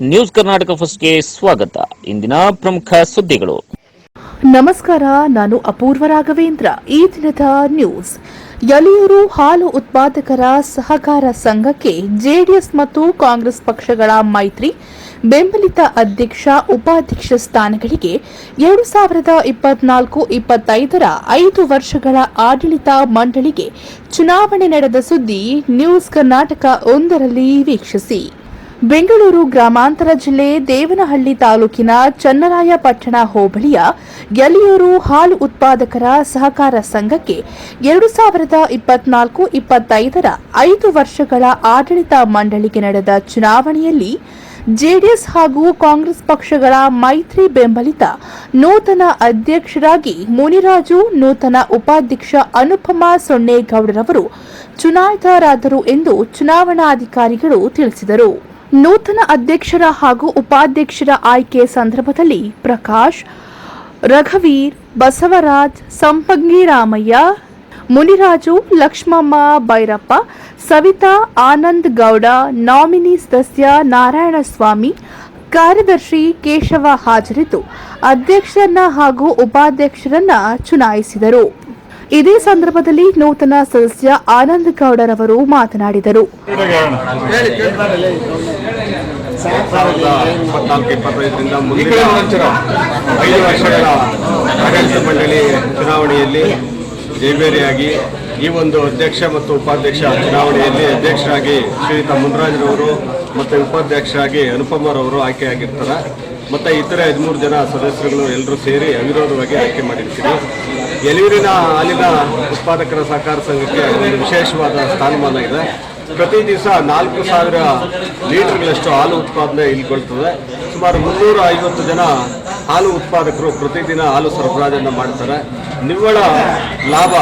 News Karnataka ಫಸ್ಟ್ಗೆ ಸ್ವಾಗತ. ಇಂದಿನ ಪ್ರಮುಖ ಸುದ್ದಿಗಳು. ನಮಸ್ಕಾರ, ನಾನು ಅಪೂರ್ವ ರಾಘವೇಂದ್ರ. ಈ ದಿನದ ನ್ಯೂಸ್. ಯಲಿಯೂರು ಹಾಲು ಉತ್ಪಾದಕರ ಸಹಕಾರ ಸಂಘಕ್ಕೆ ಜೆಡಿಎಸ್ ಮತ್ತು ಕಾಂಗ್ರೆಸ್ ಪಕ್ಷಗಳ ಮೈತ್ರಿ, ಬೆಂಬಲಿತ ಅಧ್ಯಕ್ಷ, ಉಪಾಧ್ಯಕ್ಷ ಸ್ಥಾನಗಳಿಗೆ ಎರಡು ಸಾವಿರದ ಇಪ್ಪತ್ನಾಲ್ಕು ಇಪ್ಪತ್ತೈದರ ಐದು ವರ್ಷಗಳ ಆಡಳಿತ ಮಂಡಳಿಗೆ ಚುನಾವಣೆ ನಡೆದ ಸುದ್ದಿ ನ್ಯೂಸ್ ಕರ್ನಾಟಕ ಒಂದರಲ್ಲಿ ವೀಕ್ಷಿಸಿ. ಬೆಂಗಳೂರು ಗ್ರಾಮಾಂತರ ಜಿಲ್ಲೆ ದೇವನಹಳ್ಳಿ ತಾಲೂಕಿನ ಚನ್ನರಾಯಪಟ್ಟಣ ಹೋಬಳಿಯ ಗೆಲಿಯೂರು ಹಾಲು ಉತ್ಪಾದಕರ ಸಹಕಾರ ಸಂಘಕ್ಕೆ ಎರಡು ಸಾವಿರದ ಇಪ್ಪತ್ನಾಲ್ಕು ಇಪ್ಪತ್ತೈದರ ಐದು ವರ್ಷಗಳ ಆಡಳಿತ ಮಂಡಳಿಗೆ ನಡೆದ ಚುನಾವಣೆಯಲ್ಲಿ ಜೆಡಿಎಸ್ ಹಾಗೂ ಕಾಂಗ್ರೆಸ್ ಪಕ್ಷಗಳ ಮೈತ್ರಿ ಬೆಂಬಲಿತ ನೂತನ ಅಧ್ಯಕ್ಷರಾಗಿ ಮುನಿರಾಜು, ನೂತನ ಉಪಾಧ್ಯಕ್ಷ ಅನುಪಮ ಸೊನ್ನೇಗೌಡರವರು ಚುನಾಯಿತರಾದರು ಎಂದು ಚುನಾವಣಾಧಿಕಾರಿಗಳು ತಿಳಿಸಿದರು. ನೂತನ ಅಧ್ಯಕ್ಷರ ಹಾಗೂ ಉಪಾಧ್ಯಕ್ಷರ ಆಯ್ಕೆ ಸಂದರ್ಭದಲ್ಲಿ ಪ್ರಕಾಶ್, ರಘವೀರ್, ಬಸವರಾಜ್ ಸಂಪಂಗಿರಾಮಯ್ಯ ಮುನಿರಾಜು, ಲಕ್ಷ್ಮಮ್ಮ, ಭೈರಪ್ಪ, ಸವಿತಾ, ಆನಂದ್ ಗೌಡ, ನಾಮಿನಿ ಸದಸ್ಯ ನಾರಾಯಣಸ್ವಾಮಿ, ಕಾರ್ಯದರ್ಶಿ ಕೇಶವ ಹಾಜರಿದ್ದು, ಅಧ್ಯಕ್ಷರನ್ನ ಹಾಗೂ ಉಪಾಧ್ಯಕ್ಷರನ್ನ ಚುನಾಯಿಸಿದರು. ಇದೇ ಸಂದರ್ಭದಲ್ಲಿ ನೂತನ ಸದಸ್ಯ ಆನಂದ್ ಗೌಡರವರು ಮಾತನಾಡಿದರು. ಸಾವಿರದ ಇಪ್ಪತ್ತೈದರಿಂದ ಮುಂದಿನ ಆಡಳಿತ ಮಂಡಳಿ ಚುನಾವಣೆಯಲ್ಲಿ ಜೈಬೇರಿಯಾಗಿ ಈ ಒಂದು ಅಧ್ಯಕ್ಷ ಮತ್ತು ಉಪಾಧ್ಯಕ್ಷ ಚುನಾವಣೆಯಲ್ಲಿ ಅಧ್ಯಕ್ಷರಾಗಿ ಶ್ರೀಯುತ ಮುನ್ರಾಜ್ರವರು ಮತ್ತು ಉಪಾಧ್ಯಕ್ಷರಾಗಿ ಅನುಪಮರವರು ಆಯ್ಕೆಯಾಗಿರ್ತಾರೆ. ಮತ್ತು ಇತರೆ ಹದಿಮೂರು ಜನ ಸದಸ್ಯರುಗಳು ಎಲ್ಲರೂ ಸೇರಿ ಅವಿರೋಧವಾಗಿ ಆಯ್ಕೆ ಮಾಡಿರ್ತೀವಿ. ಯಲೂರಿನ ಹಾಲಿನ ಉತ್ಪಾದಕರ ಸಹಕಾರ ಸಂಘಕ್ಕೆ ಒಂದು ವಿಶೇಷವಾದ ಸ್ಥಾನಮಾನ ಇದೆ. ಪ್ರತಿ ದಿವಸ ನಾಲ್ಕು ಸಾವಿರ ಲೀಟರ್ಗಳಷ್ಟು ಹಾಲು ಉತ್ಪಾದನೆ ಇಲ್ಕೊಳ್ತದೆ ಸುಮಾರು ಮುನ್ನೂರ ಐವತ್ತು ಜನ ಹಾಲು ಉತ್ಪಾದಕರು ಪ್ರತಿದಿನ ಹಾಲು ಸರಬರಾಜನ್ನು ಮಾಡ್ತಾರೆ. ನಿವ್ವಳ ಲಾಭ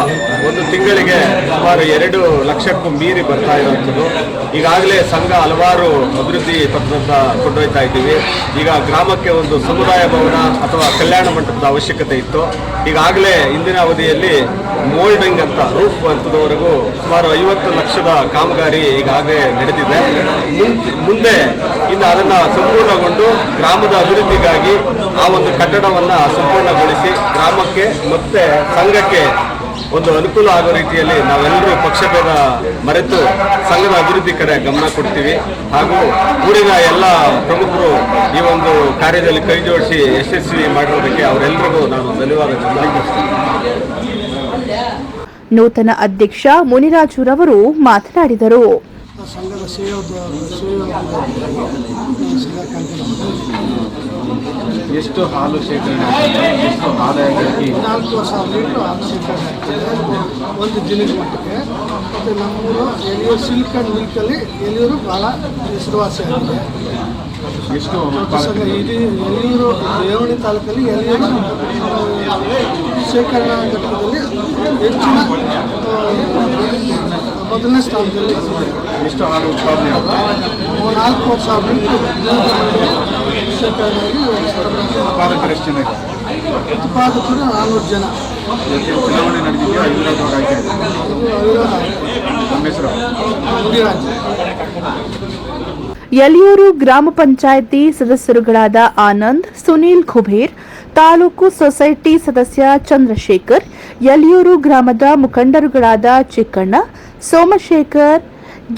ಒಂದು ತಿಂಗಳಿಗೆ ಸುಮಾರು ಎರಡು ಲಕ್ಷಕ್ಕೂ ಮೀರಿ ಬರ್ತಾ ಇರುವಂಥದ್ದು. ಈಗಾಗಲೇ ಸಂಘ ಹಲವಾರು ಅಭಿವೃದ್ಧಿ ಪತ್ರದಿಂದ ಕೊಂಡೊಯ್ತಾ ಇದ್ದೀವಿ. ಈಗ ಗ್ರಾಮಕ್ಕೆ ಒಂದು ಸಮುದಾಯ ಭವನ ಅಥವಾ ಕಲ್ಯಾಣ ಮಂಟಪದ ಅವಶ್ಯಕತೆ ಇತ್ತು. ಈಗಾಗಲೇ ಇಂದಿನ ಅವಧಿಯಲ್ಲಿ ಮೋಲ್ಡಿಂಗ್ ಅಂತ ರೂಫ್ ಹಂತದವರೆಗೂ ಸುಮಾರು ಐವತ್ತು ಲಕ್ಷದ ಕಾಮಗಾರಿ ಈಗಾಗಲೇ ನಡೆದಿದೆ. ಮುಂದೆ ಇನ್ನು ಅದನ್ನು ಸಂಪೂರ್ಣಗೊಂಡು ಗ್ರಾಮದ ಅಭಿವೃದ್ಧಿಗಾಗಿ ಆ ಒಂದು ಕಟ್ಟಡವನ್ನು ಸಂಪೂರ್ಣಗೊಳಿಸಿ ಗ್ರಾಮಕ್ಕೆ ಮತ್ತೆ ಸಂಘಕ್ಕೆ ಒಂದು ಅನುಕೂಲ ಆಗೋ ರೀತಿಯಲ್ಲಿ ನಾವೆಲ್ಲರೂ ಪಕ್ಷಭೇದ ಮರೆತು ಸಂಘದ ಅಭಿವೃದ್ಧಿ ಕಡೆ ಗಮನ ಕೊಡ್ತೀವಿ. ಹಾಗೂ ಊರಿನ ಎಲ್ಲ ಪ್ರಮುಖರು ಈ ಒಂದು ಕಾರ್ಯದಲ್ಲಿ ಕೈ ಜೋಡಿಸಿ ಯಶಸ್ವಿ ಮಾಡಿರೋದಕ್ಕೆ ಅವರೆಲ್ಲರಿಗೂ ನಾನು ಧನ್ಯವಾದ ನೂತನ ಅಧ್ಯಕ್ಷ ಮುನಿರಾಜುರವರು ಮಾತನಾಡಿದರು. ಸಂಘದ ಸೇವೆ ಎಷ್ಟು ಹಾಲು ಶೇಖರಣೆ ಎಷ್ಟು ಆದಾಯ ನಾಲ್ಕು ಸಾವಿರ ಲೀಟ್ರ್ ಹಾಲು ಶೇಖರಣೆ ಆಗ್ತದೆ ಒಂದು ದಿನದ ಮಟ್ಟಕ್ಕೆ ಮತ್ತು ನಮ್ಮೂರು ಎಲಿಯೂರು ಸಿಲ್ಕ್ ಆ್ಯಂಡ್ ಮಿಲ್ಕಲ್ಲಿ ಎಲಿಯೂರು ಭಾಳ ಹೆಸರುವಾಸಿಯಾಗಿದೆ ಎಷ್ಟು ಇಡೀ ಎಲಿಯೂರು ದೇವಣಿ ತಾಲೂಕಲ್ಲಿ ಎಲಿಯೂರು ಆ, ಶೇಖರಣಾ ಘಟಕದಲ್ಲಿ ಹೆಚ್ಚಿನ ಆ, ಮೊದಲನೇ ಸ್ಥಾನದಲ್ಲಿ ಇದೆ ಎಷ್ಟು ಹಾಲು ಉತ್ಪಾದನೆ ಆಗುತ್ತೆ ನಾಲ್ಕು ಸಾವಿರ ಲೀಟ್ರ್ ಯಲಿಯೂರು ಗ್ರಾಮ ಪಂಚಾಯಿತಿ ಸದಸ್ಯರುಗಳಾದ ಆನಂದ್, ಸುನೀಲ್ ಖುಬೇರ್ ತಾಲೂಕು ಸೊಸೈಟಿ ಸದಸ್ಯ ಚಂದ್ರಶೇಖರ್ ಯಲಿಯೂರು ಗ್ರಾಮದ ಮುಖಂಡರುಗಳಾದ ಚಿಕ್ಕಣ್ಣ, ಸೋಮಶೇಖರ್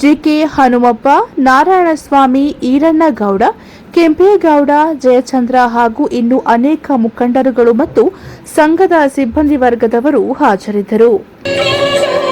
ಜಿಕೆ ಹನುಮಪ್ಪ, ನಾರಾಯಣಸ್ವಾಮಿ, ಈರಣ್ಣಗೌಡ ಕೆಂಪೇಗೌಡ ಜಯಚಂದ್ರ ಹಾಗೂ ಇನ್ನು ಅನೇಕ ಮುಖಂಡರುಗಳು ಮತ್ತು ಸಂಘದ ಸಿಬ್ಬಂದಿ ವರ್ಗದವರು ಹಾಜರಿದ್ದರು ಿ.